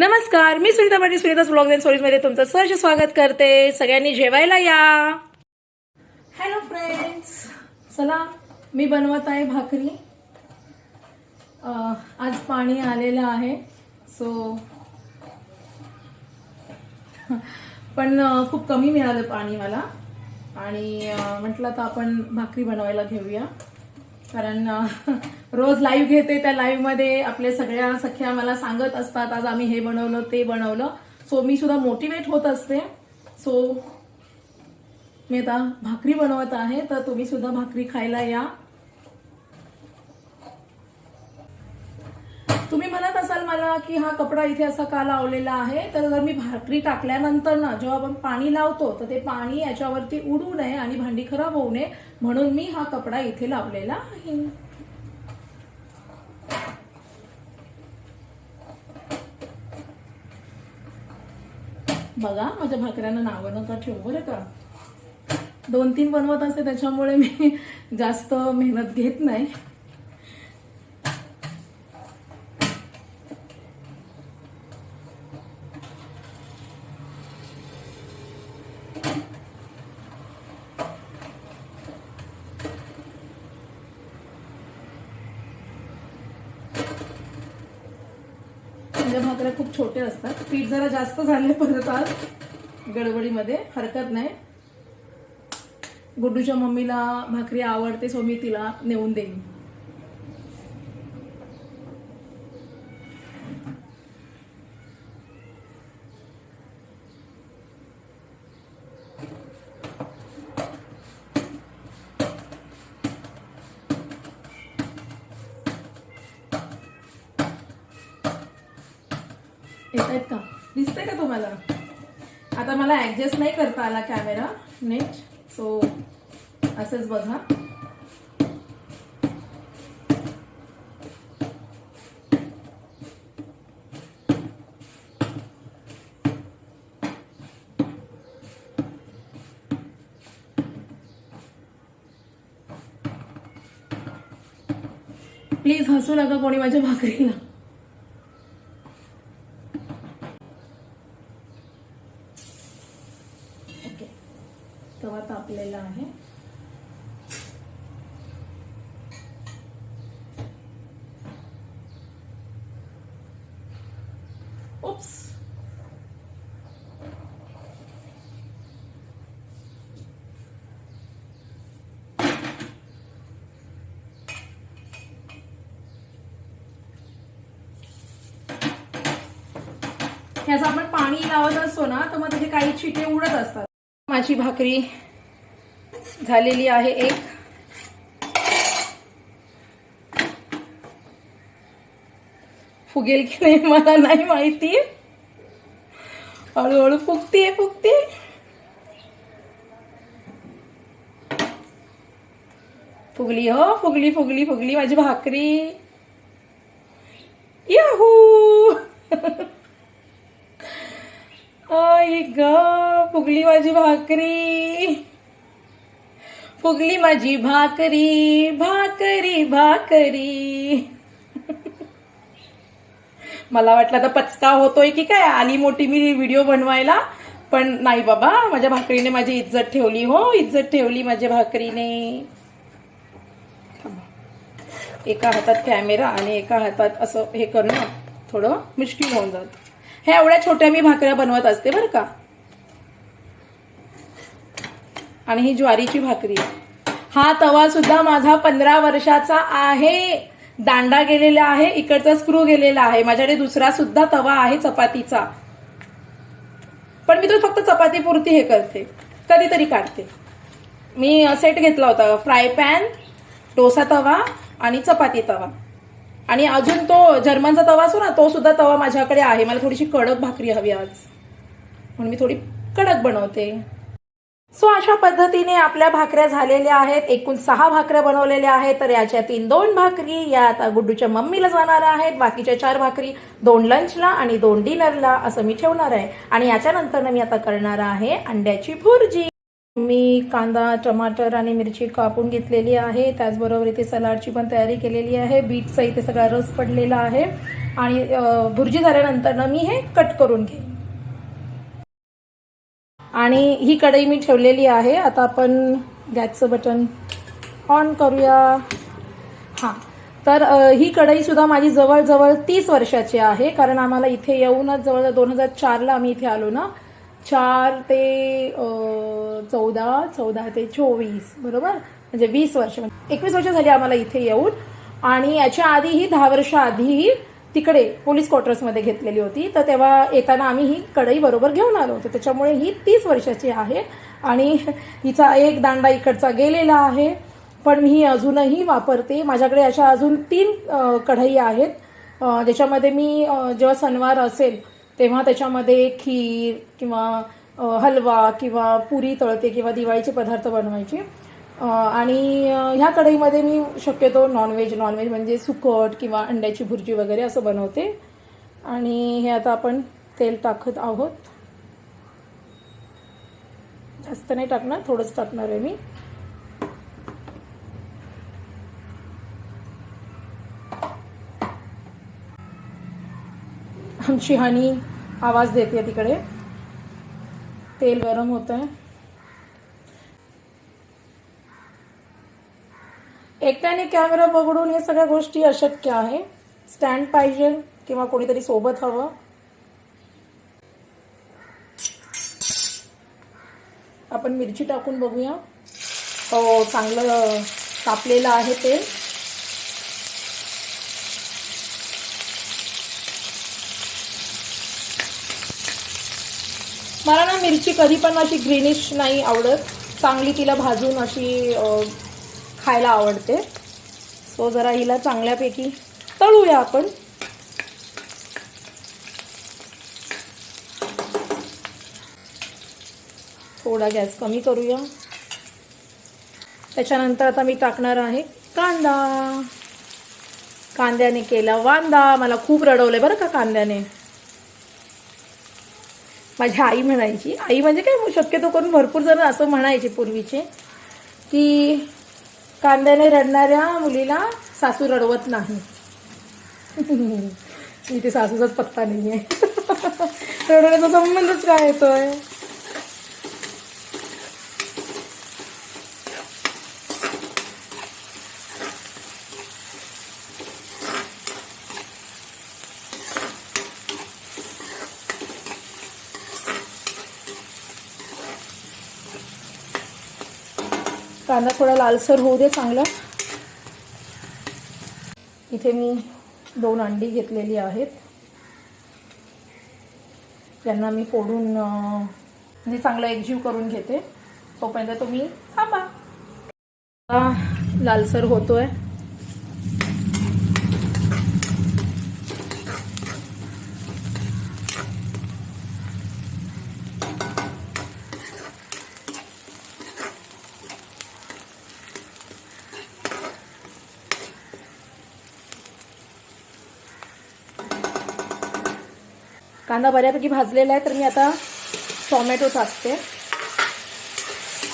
नमस्कार मी Sunita Patil Sunita blog and स्टोरीजमध्ये तुमचं सहज स्वागत करते. सगळ्यांनी जेवायला या. हॅलो फ्रेंड्स चला मी बनवत आहे भाकरी. आज पाणी आलेलं आहे सो पण खूप कमी मिळालं पाणी मला. आणि म्हटलं तर आपण भाकरी बनवायला घेऊया. कारण रोज लाईव्ह घेते त्या लाईव्हमध्ये. आपल्या सगळ्या सख्या मला सांगत असतात आज आम्ही हे बनवलं ते बनवलं. सो मी सुद्धा मोटिवेट होत असते. सो मी आता भाकरी बनवत आहे. तर तुम्ही सुद्धा भाकरी खायला या. तुम्ही म्हणत असाल मला की हा कपडा इथे असा का लावलेला आहे? तर जर मी भाकरी टाकल्यानंतर ना जेव्हा आपण पाणी लावतो तर ते पाणी याच्यावरती उडू नये आणि भांडी खराब होऊ नये. म्हणून मी हा कपडा इथे लावलेला आहे. बघा माझ्या भाकऱ्यांना नावं नका ठेवू बरं का? दोन तीन बनवत असते त्याच्यामुळे मी जास्त मेहनत घेत नाही. माझ्या भाकऱ्या खूप छोटे असतात. पीठ जरा जास्त झाले परत आज. गडबडीमध्ये हरकत नाही. गुड्डूच्या मम्मीला भाकरी आवडते सो मी तिला नेऊन देईन. आहेत का? दिसतंय का तुम्हाला? आता मला ऍडजस्ट नाही करता आला कॅमेरा नेट सो असंच बघा. प्लीज हसू नका कोणी माझ्या भाकरीला. तवा तापलेला आहे. ओप्स ह्याचं आपण पाणी लावत असतो ना तर मग त्याचे काही छिटे उडत असतात. माझी भाकरी झालेली आहे एक. फुगेल की नाही मला नाही माहिती. हळूहळू फुगते फुगते. फुगली हो फुगली फुगली फुगली माझी भाकरी. फुगली माझी भाकरी. फुगली माझी भाकरी भाकरी भाकरी. मला वाटलं आता पचका होतोय की काय? आली मोठी मी व्हिडिओ बनवायला. पण नाही बाबा माझ्या भाकरीने माझी इज्जत ठेवली हो इज्जत ठेवली माझ्या भाकरीने. एका हातात कॅमेरा आणि एका हातात असं हे करणं थोडं मुश्किल होऊन जातं. ह्या एवढ्या छोट्या मी भाकऱ्या बनवत असते बरं का? आणि ही ज्वारीची भाकरी. हा तवा सुद्धा माझा पंधरा वर्षाचा आहे. दांडा गेलेला आहे इकडचा स्क्रू गेलेला आहे. माझ्याकडे दुसरा सुद्धा तवा आहे चपातीचा. पण मी तो फक्त चपाती पुरती हे करते. कधीतरी काढते. मी सेट घेतला होता. फ्राय पॅन डोसा तवा आणि चपाती तवा. आणि अजून तो जर्मनचा तवा असो ना तो सुद्धा तवा माझ्याकडे आहे. मला थोडीशी कडक भाकरी हवी आज. म्हणून मी थोडी कडक बनवते. सो अशा पद्धतीने आपल्या भाकऱ्या झालेल्या आहेत. एकूण सहा भाकऱ्या बनवलेल्या आहेत. तर याच्यातील दोन भाकरी या आता गुड्डूच्या मम्मीला जाणार आहेत. बाकीच्या चार भाकरी दोन लंचला आणि दोन डिनरला असं मी ठेवणार आहे. आणि याच्यानंतर मी आता करणार आहे अंड्याची भुर्जी. मी कांदा टमाटर आणि मिरची कापून घेतलेली आहे. त्याचबरोबर इथे सलाडची पण तयारी केलेली आहे. बीटचा इथे सगळा रस पडलेला आहे. आणि भुर्जी झाल्यानंतर मी हे कट करून घेईन. आणि ही कढई मी ठेवलेली आहे. आता आपण गॅसचं बटन ऑन करूया. हां. तर ही कढई सुद्धा माझी जवळजवळ तीस वर्षाची आहे कारण आम्हाला इथे येऊनच जवळजवळ दोन हजार चारला आम्ही इथे आलो ना. चार ते चौदा चौदा ते चोवीस बरोबर? म्हणजे वीस वर्ष. एकवीस वर्ष झाली आम्हाला इथे येऊन. आणि याच्या आधी ही दहा वर्ष आधीही तिकडे पोलीस क्वार्टर्समध्ये घेतलेली होती. तर तेव्हा येताना आम्ही ही कढई बरोबर घेऊन आलो होतो. त्याच्यामुळे ही तीस वर्षाची आहे आणि हिचा एक दांडा इकडचा गेलेला आहे. पण मी अजूनही वापरते. माझ्याकडे अशा अजून तीन कढई आहेत. ज्याच्यामध्ये मी जेव्हा सणवार असेल तेव्हा त्याच्यामध्ये खीर किंवा हलवा किंवा पुरी तळते किंवा दिवाळीचे पदार्थ बनवायचे. आणि ह्या कढईमध्ये मी शक्यतो नॉनव्हेज नॉनव्हेज म्हणजे सुकट किंवा अंड्याची भुर्जी वगैरे असं बनवते. आणि हे आता आपण तेल टाकत आहोत. जास्त नाही टाकणार थोडंच टाकणार आहे मी. आमची हानी आवाज देते तिकडे. तेल गरम होत आहे एकट्याने कॅमेरा बघडून हे सगळ्या गोष्टी अशक्य आहे. स्टँड पाहिजे किंवा कोणीतरी सोबत हवं. आपण मिरची टाकून बघूया. हो चांगलं तापलेलं आहे तेल मला ना मिरची कधी पण अशी ग्रीनिश नाही आवडत. चांगली तिला भाजून अशी खायला आवडते. सो जरा हिला चांगल्यापैकी तळूया आपण. थोडा गॅस कमी करूया. त्याच्यानंतर आता मी टाकणार आहे कांदा. कांद्याने केला वांदा. मला खूप रडवलंय बरं का कांद्याने. माझी आई म्हणायची आई म्हणजे काय? शक्यतो करून भरपूर जण असं म्हणायचे पूर्वीचे की कांद्याने रडणाऱ्या मुलीला सासू रडवत नाही. इथे सासूचाच पत्ता नाही आहे रडवण्याचा संबंधच काय येतोय? कांदा थोडा लालसर होऊ दे चांगला. इथे मी दोन अंडी घेतलेली आहेत. त्यांना मी फोडून म्हणजे चांगलं एकजीव करून घेते. तोपर्यंत तुम्ही थांबा. लालसर होतोय. कांदा बऱ्यापैकी भाजलेला आहे तर मी आता टोमॅटो टाकते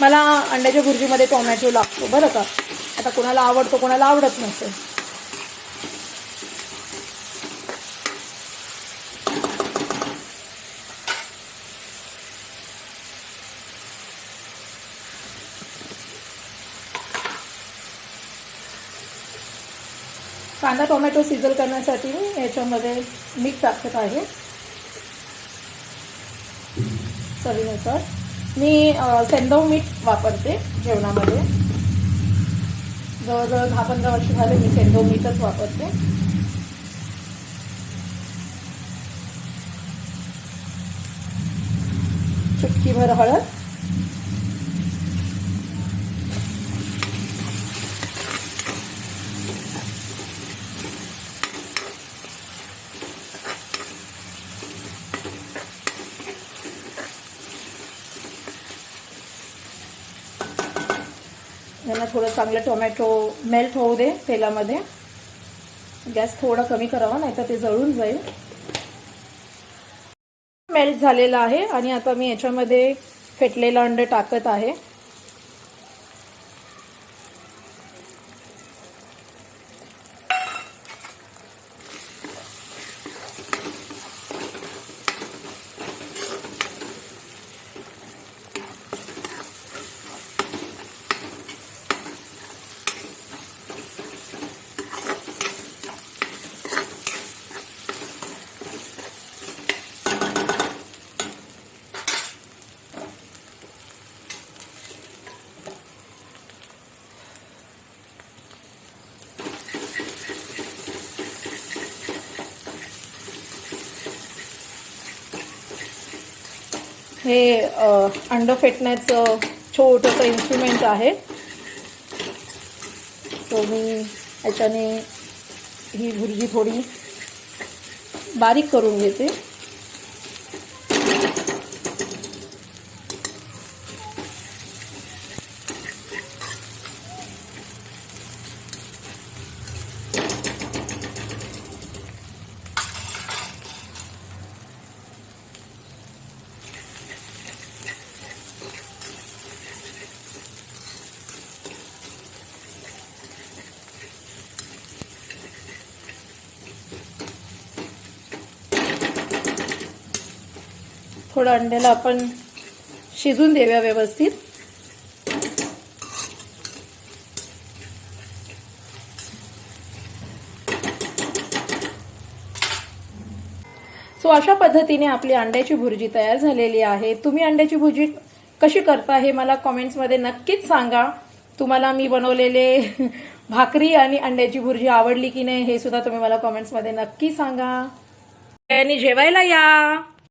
मला अंड्याच्या भुर्जीमध्ये टोमॅटो लागतो बरं का? आता कोणाला आवडतो कोणाला आवडत नसेल. कांदा टोमॅटो सिझल करण्यासाठी याच्यामध्ये मीठ टाकत आहे. चवीनुसार. मी सेंदव मीठ वापरते जेवणामध्ये. जवळजवळ दहा पंधरा वर्ष झाले मी सेंदव मीठच वापरते. चुटकीभर हळद. यांना थोडं चांगलं टोमॅटो मेल्ट होऊ दे तेलामध्ये. गॅस थोडा कमी करावा नाही तर ते जळून जाईल. मेल्ट झालेला आहे आणि आता मी याच्यामध्ये फेटलेलं अंडे टाकत आहे. हे अ, अंड फेटण्याचं छोटंसं इन्स्ट्रुमेंट आहे. तो मी याच्याने ही भुर्जी थोडी बारीक करून घेते. थोडं अंड्याला आपण शिजून देऊया व्यवस्थित. सो अशा पद्धतीने आपली अंड्याची भुर्जी तयार झालेली आहे. तुम्ही अंड्याची भुर्जी कशी करता हे मला कॉमेंट्समध्ये नक्कीच सांगा. तुम्हाला मी बनवलेले भाकरी आणि अंड्याची भुर्जी आवडली की नाही हे सुद्धा तुम्ही मला कॉमेंट्समध्ये नक्की सांगा. आणि जेवायला या